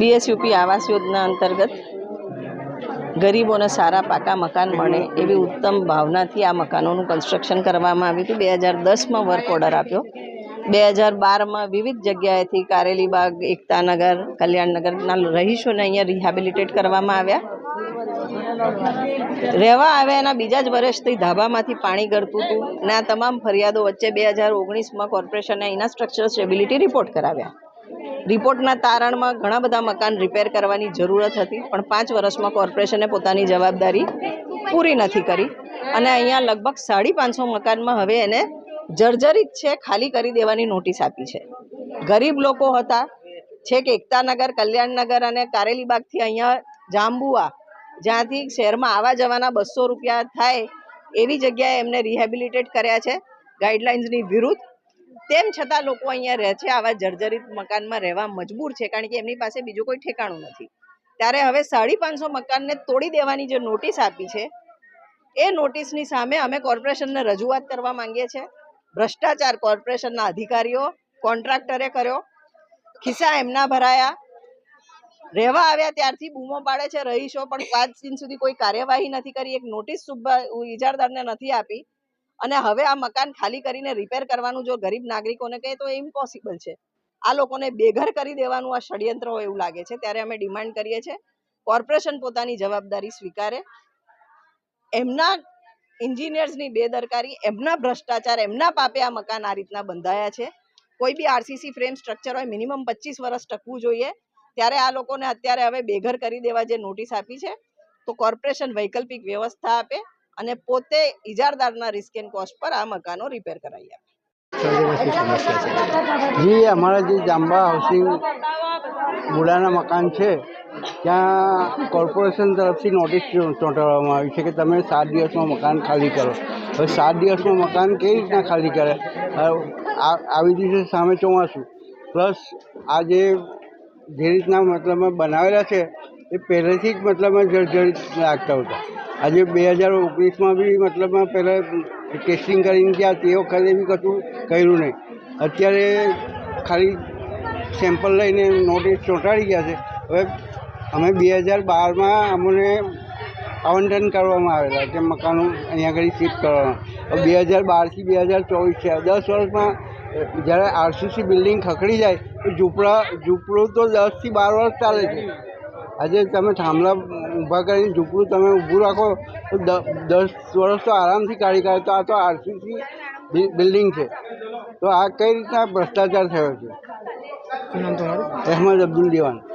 BSUP Awas Yojana અંતર્ગત ગરીબોને સારા પાકા મકાન મળે એવી ઉત્તમ ભાવનાથી આ મકાનોનું કન્સ્ટ્રક્શન કરવામાં આવ્યું હતું. બે હજાર દસમાં વર્ક ઓર્ડર આપ્યો. બે હજાર બારમાં વિવિધ જગ્યાએથી કારેલીબાગ એકતાનગર કલ્યાણનગરના રહીશોને અહીંયા રિહેબિલિટેટ કરવામાં આવ્યા. રહેવા આવ્યા એના બીજા જ વર્ષથી ધાબામાંથી પાણી ગળતું હતું ને આ તમામ ફરિયાદો વચ્ચે બે હજાર ઓગણીસમાં કોર્પોરેશને અહીંના સ્ટ્રક્ચર સ્ટેબિલિટી રિપોર્ટ કરાવ્યા. રિપોર્ટના તારણમાં ઘણા બધા મકાન રિપેર કરવાની જરૂરત હતી, પણ પાંચ વર્ષમાં કોર્પોરેશને પોતાની જવાબદારી પૂરી નથી કરી અને અહીંયા લગભગ સાડી પાંચસો મકાનમાં હવે એને જર્જરિત છે, ખાલી કરી દેવાની નોટિસ આપી છે. ગરીબ લોકો હતા. છેક એકતાનગર કલ્યાણનગર અને કારેલીબાગથી અહીંયા જાંબુઆ જ્યાંથી શહેરમાં આવવા જવાના બસો રૂપિયા થાય એવી જગ્યાએ એમને રિહેબિલિટેટ કર્યા છે ગાઈડલાઇન્સની વિરુદ્ધ. તેમ છતાં લોકો અહીંયા રહે છે, આવા જર્જરિત મકાનમાં રહેવા મજબૂર છે, કારણ કે એમની પાસે બીજું કોઈ ઠેકાણું નથી. ત્યારે હવે સાડી પાંચસો મકાનને તોડી દેવાની જે નોટિસ આપી છે, એ નોટિસની સામે અમે કોર્પોરેશનને રજૂઆત કરવા માંગીએ છીએ. ભ્રષ્ટાચાર કોર્પોરેશનના અધિકારીઓ કોન્ટ્રાક્ટરે કર્યો. ખિસ્સા એમના ભરાયા. રહેવા આવ્યા ત્યારથી બૂમો પાડે છે, રહીશો, પણ પાંચ દિન સુધી કોઈ કાર્યવાહી નથી કરી, એક નોટિસ ઇજારદારને નથી આપી. અને હવે આ મકાન ખાલી કરીને રિપેર કરવાનું જો ગરીબ નાગરિકોને કહે તો એ ઇમ્પોસિબલ છે. આ લોકોને બેઘર કરી દેવાનું આ ષડયંત્ર હોય એવું લાગે છે. ત્યારે અમે ડિમાન્ડ કરીએ છીએ. કોર્પોરેશન પોતાની જવાબદારી સ્વીકારે. એમના એન્જિનિયર્સની બેદરકારી, એમના ભ્રષ્ટાચાર, એમના પાપે આ મકાન આ રીતના બંધાયા છે. કોઈ બી આરસીસી ફ્રેમ સ્ટ્રક્ચર હોય મિનિમમ પચીસ વર્ષ ટકવું જોઈએ. ત્યારે આ લોકોને અત્યારે હવે બેઘર કરી દેવા જે નોટિસ આપી છે, તો કોર્પોરેશન વૈકલ્પિક વ્યવસ્થા આપે અને પોતે ઇજારદારના રિસ્ક એન્ડ કોસ્ટ પર આ મકાનો રિપેર કરાવી આપે. જી, અમારા જે જાંબા હાઉસિંગ બુડાના મકાન છે, ત્યાં કોર્પોરેશન તરફથી નોટિસ ચોંટાડવામાં આવી છે કે તમે સાત દિવસમાં મકાન ખાલી કરો. હવે સાત દિવસમાં મકાન કેવી રીતના ખાલી કરે? આવી રીતે સામે ચોમાસું. પ્લસ આ જે રીતના મતલબમાં બનાવેલા છે, એ પહેલેથી જ મતલબમાં જર્જરિત લાગતા હતા. આજે બે હજાર ઓગણીસમાં બી મતલબમાં પહેલાં ટેસ્ટિંગ કરીને ગયા તે વખતે બી કશું કર્યું નહીં. અત્યારે ખાલી સેમ્પલ લઈને નોટિસ ચોંટાડી ગયા છે. હવે અમે બે હજાર બારમાં અમને આવંટન કરવામાં આવેલા કે મકાનો અહીંયા આગળ શિફ્ટ કરવાના. બે હજાર બારથી બે હજાર ચોવીસ છે. દસ વર્ષમાં જ્યારે આરસીસી બિલ્ડિંગ ખખડી જાય તો ઝૂંપડા ઝૂંપડું તો દસથી બાર વર્ષ ચાલે છે. આજે તમે થાંભલા ઊભા કરીને ઝૂંપડું તમે ઊભું રાખો તો દસ વર્ષ તો આરામથી કાઢી કાઢે. તો આ તો આરસીસી બિલ્ડિંગ છે. તો આ કઈ રીતના ભ્રષ્ટાચાર થયો છે? અહેમદ અબ્દુલ દિવાન.